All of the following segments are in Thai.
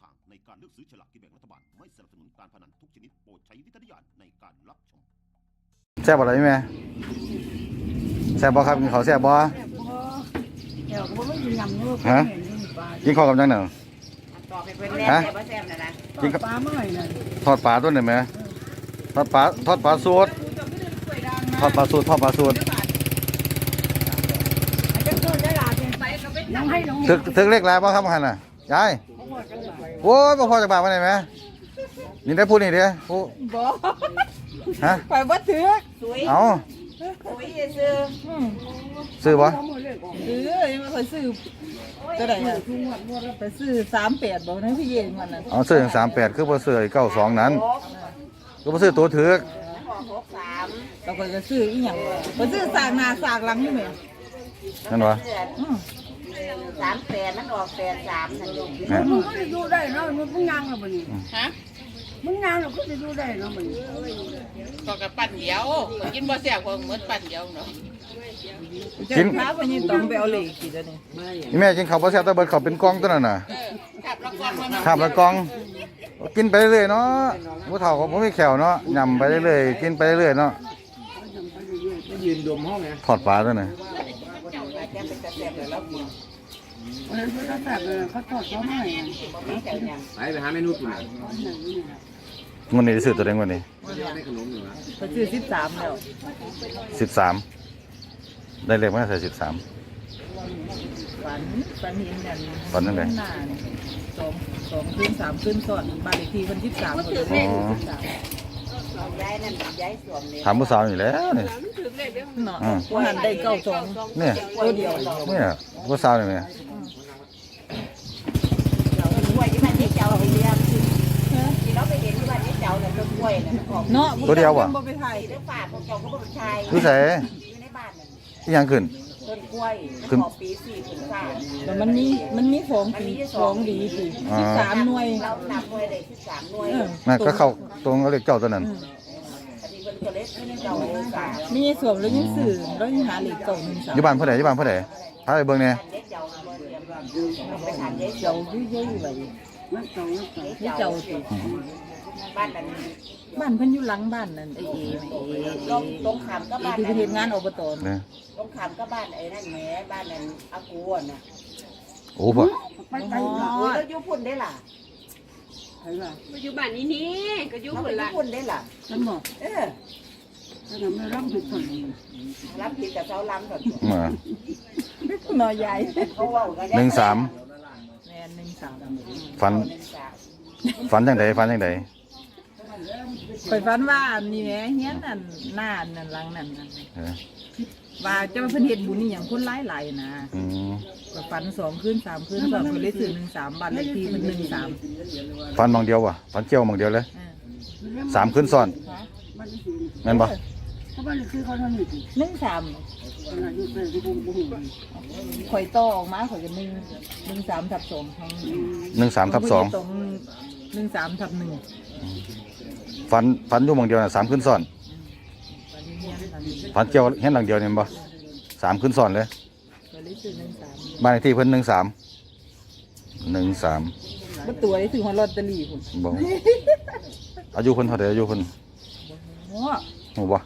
ทางในการเลือกซื้อฉลากกินแบ่งรัฐบาล ไม่สนับสนุนการพนันทุกชนิดโปรดใช้วิจารณญาณในการรับชม แซ่บบ่ล่ะพี่แม่แซ่บบ่ครับกินข้าวแซ่บบ่เดี๋ยวก็ไม่กินยำเนื้อฮะเห็นนี่ปลากินข้าวกับจังหนึ่งตอบไปเป็นแรกฮะแต่ว่าแซ่บนะนะกินกับปลาเมื่อไหร่น่ะทอดปลาตัวหนึ่งไหมทอดปลาทอดปลาสูตรทอดปลาสูตรทอดปลาสูตรจะเกิดได้หลาเป็นไปก็เป็นน้องให้น้องถึกถึกเลขแล้วบ่ครับหันน่ะยาย โอ้ยบ่พอจากบาทมาไหนไหมนี่ได้พูดนี่เด้ผู้บ่ฮะไปบ่ถือสวยเอาสวยซื้อซื้อบ่ซื้อยังไม่เคยซื้อตัวไหนอะไปซื้อสามแปดบอกนะพี่เย็นมันน่ะเอาซื้อถึงสามแปดคือบ่ซื้อไอ้เก้าสองนั้นก็บ่ซื้อตัวถึกเราก็จะซื้ออีหยังไปซื้อสากหน้าสากหลังนี่แหม่นั่นวะอืม สามแปดมันออกแปดสามนั่นเองเนี่ยมึงก็จะดูได้เนาะมึงมึงยางแล้วบ่นี่ฮะมึงยางแล้วก็จะดูได้เนาะบ่นี่ก็กับปั่นเดียวกินบ่แซ่บก็เหมือนปั่นเดียวเนาะเจ้าข้าวไปยังต้องไปเอาเหล็กกี่ตัวนี่นี่แม่กินข้าวบ่แซ่บแต่เบิดข้าวเป็นกล่องตัวนั้นน่ะเออขับละครมาข้ามละกล่องกินไปเรื่อยๆเนาะผู้เฒ่าก็บ่มีแขวเนาะยำไปเรื่อยๆกินไปเรื่อยๆเนาะทอดปลาตัวน่ะ เออเขาแซ่บเลยเขาทอดเขาให้อะไปไปหาเมนูกินอะงวดนี้ได้ซื้อตัวใดงวดนี้ได้ขนมอยู่นะไปซื้อสิบสามแล้ว13ได้เลขมาใส่13ฝันฝันเห็นกันฝันจังใดหน้านี่สองสองคืนสามคืนซ้อนบ้านเลขที่คนสิบสามคนอ๋อย้ายนั่นย้ายสวมเลยถามผู้สาวนี่แล้วนี่เนาะอืมว่าหันได้เก้าสองเนี่ยตัวเดียวเนี่ยผู้สาวนี่แหม กล้วยที่มันนี่เจ้าเรียมที่เราไปเห็นที่วันนี้เจ้าเนี่ยต้นกล้วยเนี่ยมันออกเนาะตัวเดียวว่ะบ่ไปถ่ายที่เรื่องฝาดพวกเจ้าก็เป็นชายอยู่ไสอยู่ในบ้านนั่นอีหยังขึ้น ต้นกล้วยขึ้นออกปีสี่ถึงสาม แต่มันมีมันมีของดีของดีสิอ๋อสิบสามหน่วย เรานับหน่วยได้ที่สามหน่วยเออนั่นก็เข้าตรงกับเลขเจ้าตัวนั้น อันนี้เป็นตัวเล็กที่เจ้าเลยสามมีส่วนแล้วยังสื่อแล้วยังหาเหล็กเก่าหนึ่งสามอยู่บ้านผู้ใดอยู่บ้านผู้ใดพาไปเบิ่งแหน่เด็กเจ้าเลยเรียมไปถามเด็กเจ้ายุ่ยยุ่ยไป มันเก่ามันเก่านี่เจ้าสิบ้านนั้นบ้านเพิ่นอยู่หลังบ้านนั่นไอเอไอเอตรงตรงขามก็เอบ้านที่นั้นไปเฮ็ดงานอบตเนี่ยตรงขามก็บ้านไอ้นั่นแหมบ้านนั้นอากูอะนะโอ้พ่อไปไปเนาะโอ้ยแล้วยุพุ่นได้ล่ะไปว่าปัจจุบันนี้นี่ก็อยู่เขาคไปนยุละพุ่นได้ล่ะฉันบอกเออฉันไม่รับผิดชอบรับผิดกับเจ้าล้ำก่อนมาหน่อใหญ่เขาเว่ากันหนึ่งสามแม่ นหนึ่งสามฝันหนึ่งสามฝันจังไดฝันจังไดข่อยฝันว่านี่แหมเฮียนนั่นหน้านั่นหลังนั่นนั่นเออว่าจะมาเพิ่นเฮ็ดบุญนี่หยังคนหลายๆนะอืมก็ฝันสองคืนสามคืนสองคืนเลยซื้อหนึ่งสามบ้านเลขที่มันหนึ่งสามฝันบางเดียววะฝันเกี่ยวบางเดียวเลยสามคืนซ้อนมันคือแม่นบ่ เขาบ้านคือเขาทำอยู่ที่หนึ่งสาม ขนาดอยู่เป็นที่ผมผมข่อยต่อออกมาข่อยก็หนึ่งหนึ่งสามทับสองของหนึ่งสามทับสองตรงหนึ่งสามทับหนึ่งฝันฝันอยู่บางเดียวน่ะสามคืนซ้อนฝันเกี่ยวเห็นหลังเดียวนี่แม่นบ่สามคืนซ้อนเลย ก็เลยซื้อหนึ่งสามบ้านเลขที่เพิ่นหนึ่งสามหนึ่งสามบ่ตัวได้ซื้อฮอลลอตเตอรี่พุ่นบ่อายุเพิ่นเท่าใดอายุเพิ่นโอ้ ฮู้บ่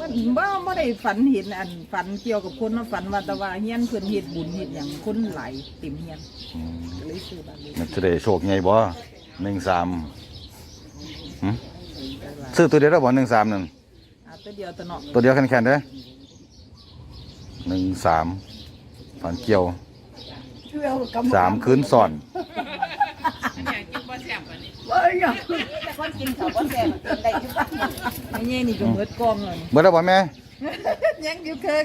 มันบ่บ่ได้ฝันเห็นอันฝันเกี่ยวกับคนมาฝันว่าแต่ว่าเฮียนเพิ่นเฮ็ดบุญเฮ็ดหยังคนหลายเต็มเฮียนอืมก็เลยซื้อบ้านเลขมันจะได้โชคใหญ่บ่หนึ่งสามหึซื้อตัวเดียวได้บ่หนึ่งสามนั่นอะตัวเดียวตัวเนาะตัวเดียวแข็งๆเด้อหนึ่งสามฝันเกี่ยวช่วยเอากำสามคืนซ้อนอัน แต่คนกินเขาก็แซ่บกินได้ทุกบ้านไอ้แย่นี่ก็เบิดกองเลยเมื่อได้บ่แม่ยังอยู่เคิง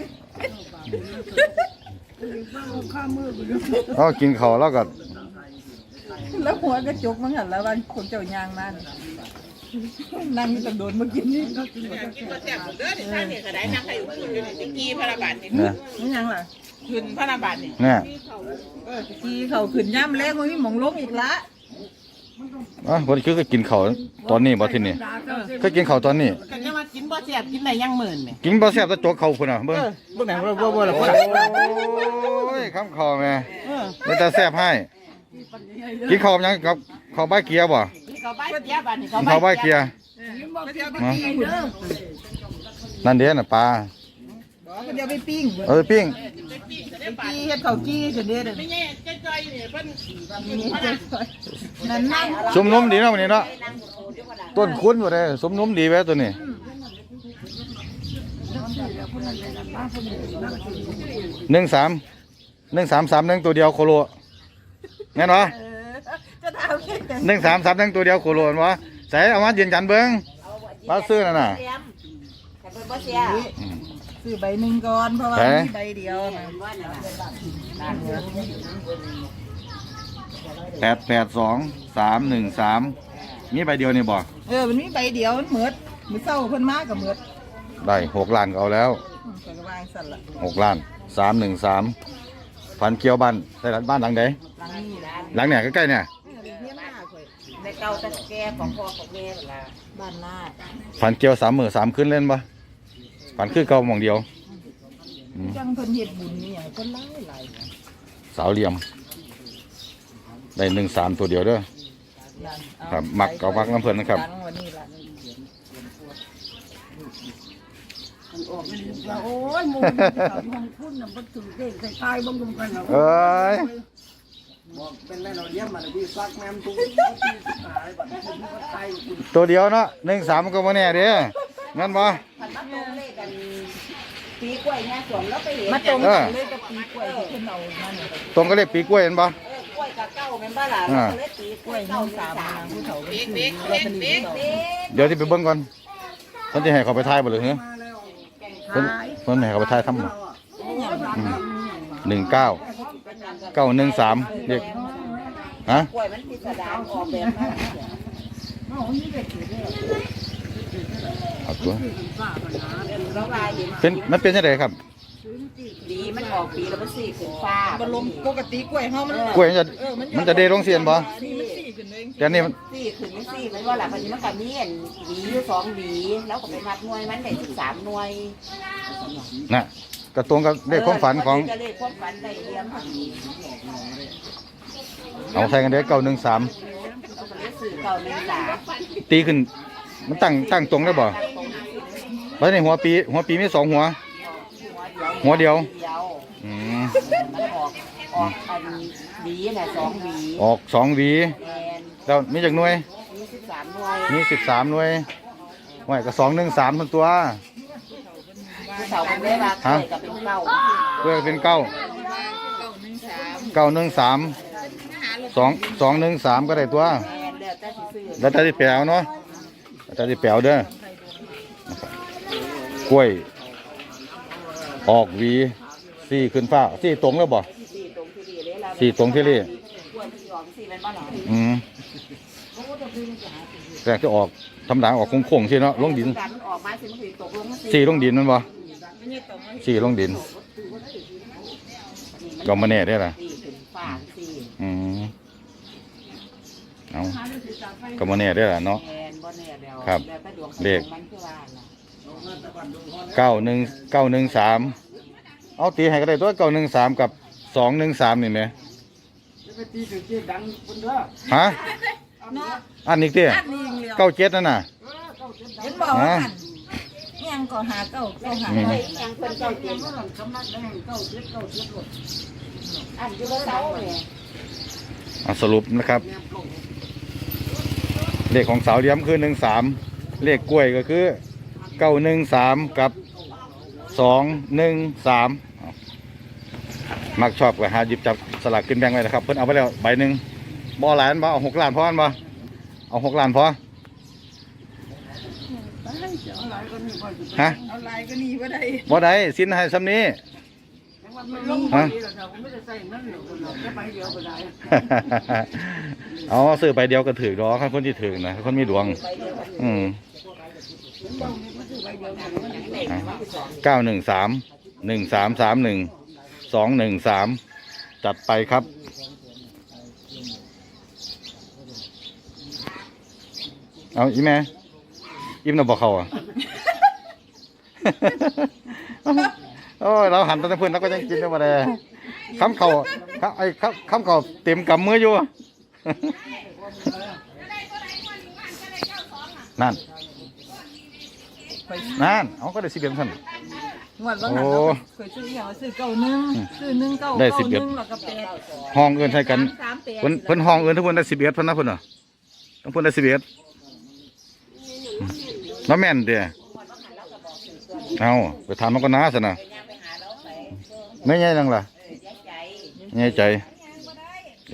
ข้ามือไปเลยอ๋อกินเขาแล้วก็แล้วหัวกระจกมันหันแล้วว่าคนเจ้ายางมานี่นั่งอยู่ตังโดนมากินนี่กินบ่แซ่บเด้อนี่ทางนี้ก็ได้นำให้อุ่นอยู่ในตะกี้พระบาทนี่นี่ยังล่ะขึ้นพระบาทนี่เนี่ยตะกี้เขาขึ้นย่ำแรงมันมีหมองลงอีกละ อ๋อบ่ได้คือก็กินข้าวตอนนี้บ่ที่นี่ก็กินข้าวตอนนี้ก็จะมากินบ่แซ่บกินได้ยังหมื่นนี่กินบ่แซ่บแตะโจกเข้าพุ่นน่ะเบิ่งบ่ไหนบ่บ่บ่ล่ะโอ้ยคำข้าวแม่เออมันจะแซ่บให้ กินข้าวกับหยังกับข้าวใบเกียร์บ่นี่เขาใบเกียร์บ้านนี่เขากินข้าวใบเกียร์ก็จะเอาไปปิ้งเด้อนั่นเด้น่ะปลาบอกก็จะเอาไปปิ้งเบิดเออปิ้ง กี้เฮ็ดข้าวกี้ซั่นเด้อเด้อไม่แง่ใจอยๆนี่เพิ่นนั่นนั่งสมนุ่มดีเนาะวันนี้เนาะนั่งโอ้ดีกว่าล่ะต้นคุ้นบ่ได้สมนุ่มดีแว้ตัวนี้หนึ่งสามหนึ่งสามสามหนึ่งตัวเดียวโคโลแน่นวะจะถามแค่แต่หนึ่งสามสามหนึ่งตัวเดียวโคโลนวะใส่เอามายืนยันเบิ้งปลาซื้อน่ะน่ะเตรียมแต่เพิ่นบ่เสียอืม ซื้อใบหนึ่งก่อนเพราะว่าแหมมีใบเดียวนะว่าน่ะแปดแปดสองสามหนึ่งสามมีใบเดียวนี่บ่เออมันมีใบเดียวมันเหมือดมือเศร้าเพิ่นมากับเหมือดได้หกล้านก็เอาแล้วอืมข้อยก็วางสั่นละหกล้านสามหนึ่งสามพันเกียวบ้านใส่บ้านหลังใดหลังนี้นะหลังเนี่ยใกล้ๆเนี่ยเออเรียนหน้าข่อยในเก่าแต่แก่ของพ่อของแม่นั่นล่ะบ้านหน้าพันเกียวสามหมื่นสามขึ้นเล่นปะ พันคือเก่าหมองเดียวอืมจังเพิ่นเฮ็ดบุญนี่หยังเพิ่นหลายหลายสาวเหลี่ยม ได้หนึ่งสามตัวเดียวเด้อนั่นเอาครับมักเอามักน้ำเพิ่นนะครับดังวันนี้ล่ะโอ้ยมูเขาห้องพุ่นน่ะมันถือเด็กใส่ตายบ่งกันแล้วเอ้ย บอกเป็นแม่เราเลี้ยงมาเลยพี่ซักแม่มตุ้งหายบัดนี้ก็ไทยคุณตัวเดียวเนาะหนึ่งสามก็มาแน่เด้งั้นบ่ พันมาตรงเลขกันปี กล้วยเนี่ยสวนแล้วไปเห็นมาตรงเออกันเลยกับปีกล้วยที่เพิ่นเอามานี่ตรงก็เรียกปีกล้วยเห็นปะเออกล้วยกับเก้าแม่นบ่ล่ะแล้วก็เลยปีกกล้ล้ววยยน้เก้าองสาสามมนางผู้เฒ่าเพิ่นบิ๊กซื้อบิ๊กลอตเตอรี่บิ๊กเนาะเด็กเดี๋ยวที่ไปเบิ่งก่อนเพิ่นจะให้เขาไปทายบ่หรือเหรอเพิ่นเพิ่นให้เขาไปทายทำหนึ่งเก้าเก้าหนึ่งสามเด็กฮะกล้วยมันพิสดารออกแบบมาเอาตั วแล้วลายเห็นเป็นมันเป็นยังไงครับดีมันออกปีแล้วมันสีขึ้นฟ้าบ่ลมปกติกล้วยเฮามันกล้วยมันจะมันจะเดลงเสียนบ่นี่มันสี่ขึ้นเองแต่อันนี่มันสีขึ้นสีมันว่าล่ะพันนี้มันก็มีอันหวีอยู่สองหวีแล้วก็ไปมัดหน่วยมันได้สิบสามหน่วยน่ะกระตรงกับเลขความฝันของก็เลขความฝันได้เรียมพอดีเอาใส่กันเด้เก้าหนึ่งสามเราก็เลยสื่อเก่าหนึ่งสามตีขึ้น มันตั้งตั้งตรงได้บ่ไว้ในหัวปีหัวปีมีสองหัว หัวเดียวเดียวอืมมันออกออกอันหวีน่ะสองหวีออกสองหวีแอนแล้วมีจากหน่วยมีสิบสามหน่วยมีสิบสามหน่วยหน่วยก็สองหนึ่งสามทั้งตัว ผู้เฒ่าเป็นได้ว่าเคยกับเป็นเก่าเพื่อเป็นเก้าเก้าหนึ่งสามสองสองหนึ่งสามก็ได้ตัว แอนเดี๋ยวจะสิซื้อแล้วจะที่แปลวเนาะ แล้วจะที่แปลวเด้อกล้วย ออกหวีสี่ขึ้นฟ้าสี่ตรงแล้วบ่สี่ตรงที่ดีเลยแล้วสี่ตรงที่นี่กล้วยมันสิออกสี่เป็นบ้านหรออืมแต่จะออกทำหลังออกโค้งๆใช่เนาะลงดินสี่ลงดินมันบ่สี่ลงดินก็มาแน่ได้ละ สี่ถึงฝางสี่ อืม เอาก็มาแน่ได้ล่ะเนาะแอนบ่แน่เดียวครับแล้วแต่ดวงเลข มันคือว่าล่ะเก้าหนึ่งเก้าหนึ่งสามเอาตีให้ก็ได้ตัวเก้าหนึ่งสามกับสองหนึ่งสามนี่ไหมจะไปตีถึงเจ๊ดังคุณเด้อฮะอันนี้เตี้ยอันนี้เดียวเก้าเจ็ดนั่นน่ะ เห็นบอกว่าอันอิหยังก็หาเก้าเก้าหาอืมเฮ้ยยังเพิ่นเจ้าเก่งสำนักแดงเก้าเจ็ดเก้าเจ็ดรถอันอยู่บ่เซาเนี่ยเอาสรุปนะครับ เลขของสาวเลี้ยมคือหนึ่งสามเลขกล้วยก็คือเก้าหนึ่งสามกับสองหนึ่งสามมักชอบก็หาหยิบจับสลากกินแบ่งไว้นะครับ เพิ่นเอาไปแล้วใบหนึ่งบ่หลายอันบ่เอาหกล้านพออันบ่เอาหกล้านพอฮะ เอาลายก็นี่บ่ได้บ่ได้สินให้ซ้ำนี้ ฮะไม่ได้ใส่นั่นหรอกจะไปเดียวก็ได้เอาซื้อไปเดียวก็ถือดอกครับคนที่ถือนะคนมีดวง อืมเก้าหนึ่งสามหนึ่งสามสามหนึ่งสองหนึ่งสามจัดไปครับเอาอีแม่อิ่มนะบอกเขาอะ โอ้ยเราหันตอนเพื่อนเราก็ยังกินได้มาเลยคำเขาคำไอ้คำคำเขาเต็มกำมืออยู่นั่นไปนั่นเอาก็ได้สิบเอ็ดท่านงวดว่างั้นโอ้เราเคยซื้ออย่างว่าซื้อเก้าหนึ่งซื้อหนึ่งเก้าได้เก้าสิบหเอ็ดนึ่งแล้วก็แปดห้องเอินใช้กันสามแปดเพิ่นเพิ่นห้องเอินทุกคนได้สิบเอ็ดเพิ่นนะเพิ่นน่ะต้องเพิ่นได้สิบเอ็ดแล้วแม่นเด้อเอาไปถามมันก็น้าสินะ ไม่ใช่นังล่ะเออยักใจไม่ใจเ